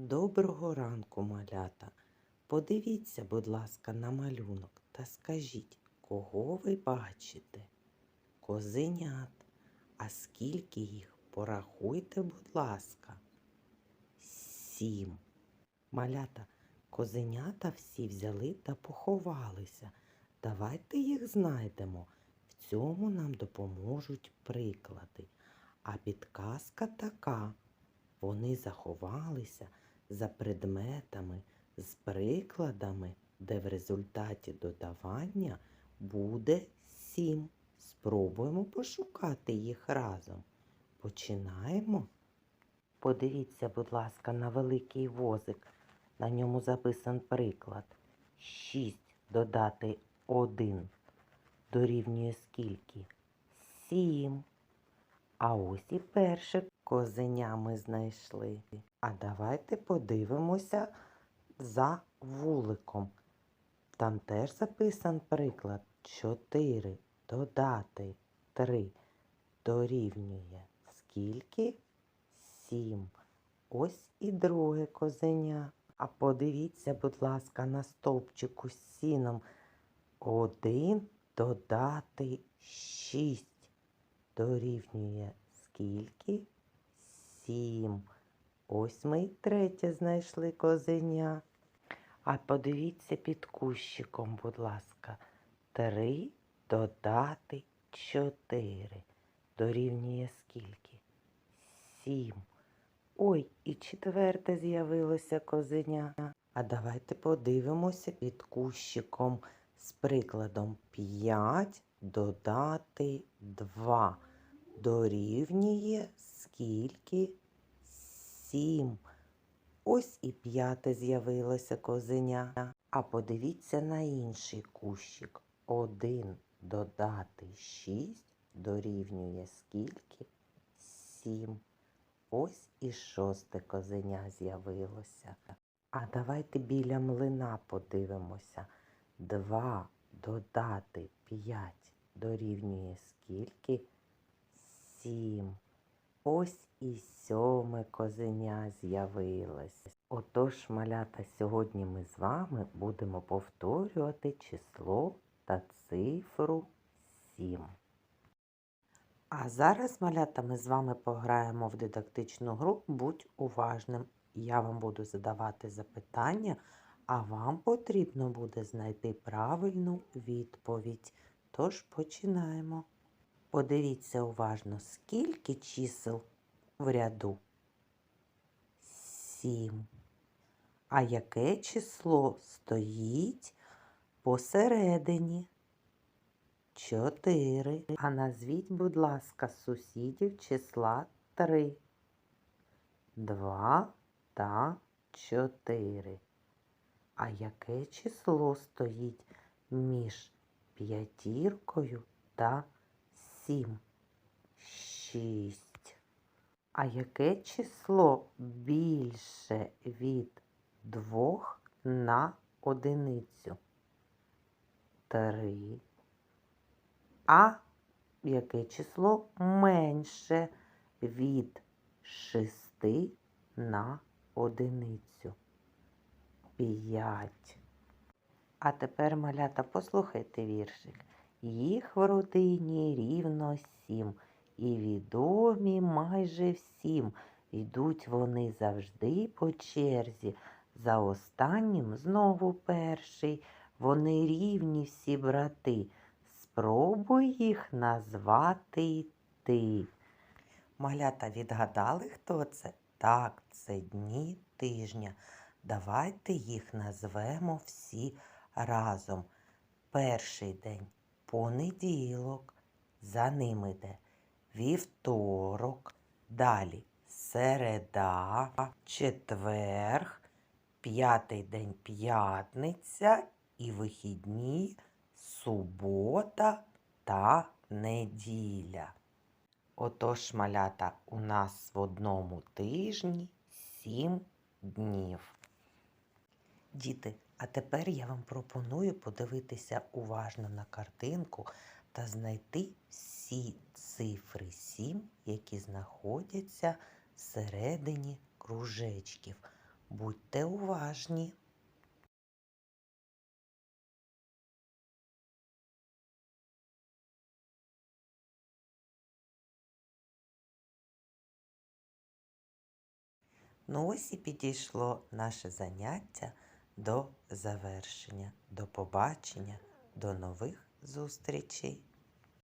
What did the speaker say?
Доброго ранку, малята. Подивіться, будь ласка, на малюнок та скажіть, кого ви бачите? Козенят. А скільки їх? Порахуйте, будь ласка. Сім. Малята, козенята всі взяли та поховалися. Давайте їх знайдемо. В цьому нам допоможуть приклади. А підказка така. Вони заховалися за предметами з прикладами, де в результаті додавання буде сім. Спробуємо пошукати їх разом. Починаємо. Подивіться, будь ласка, на великий возик. На ньому записан приклад. 6 додати 1 дорівнює скільки? 7. А ось і перше козеня ми знайшли. А давайте подивимося за вуликом. Там теж записан приклад 4 додати 3 дорівнює скільки? 7. Ось і друге козеня. А подивіться, будь ласка, на стовпчику з сіном. 1 додати 6 дорівнює скільки? Сім. Ось ми й третє знайшли козеня. А подивіться під кущиком, будь ласка. Три додати чотири. Дорівнює скільки? Сім. Ой, і четверте з'явилося козеня. А давайте подивимося під кущиком з прикладом 5 додати 2 дорівнює скільки? 7. Ось і п'яте з'явилося козеня. А подивіться на інший кущик. 1 додати 6 дорівнює скільки? 7. Ось і шосте козеня з'явилося. А давайте біля млина подивимося. 2 додати 5 дорівнює скільки? 7. Ось і сьоме козеня з'явилось. Отож, малята, сьогодні ми з вами будемо повторювати число та цифру 7. А зараз, малята, ми з вами пограємо в дидактичну гру Будь уважним. Я вам буду задавати запитання, а вам потрібно буде знайти правильну відповідь. Тож починаємо. Подивіться уважно, скільки чисел в ряду? Сім. А яке число стоїть посередині? Чотири. А назвіть, будь ласка, сусідів числа три. Два та чотири. А яке число стоїть між п'ятіркою та сім? Шість. А яке число більше від двох на одиницю? Три. А яке число менше від шести на одиницю? П'ять. А тепер, малята, послухайте віршик. Їх в родині рівно сім, і відомі майже всім. Йдуть вони завжди по черзі. За останнім знову перший. Вони рівні всі брати. Спробуй їх назвати ти. Малята відгадали, хто це? Так, це дні тижня. Давайте їх назвемо всі разом. Перший день понеділок, за ним іде вівторок, далі середа, четверг, п'ятий день п'ятниця і вихідні субота та неділя. Отож, малята, у нас в одному тижні сім днів. Діти, а тепер я вам пропоную подивитися уважно на картинку та знайти всі цифри 7, які знаходяться всередині кружечків. Будьте уважні! Ну ось і підійшло наше заняття до завершення. До побачення, до нових зустрічей!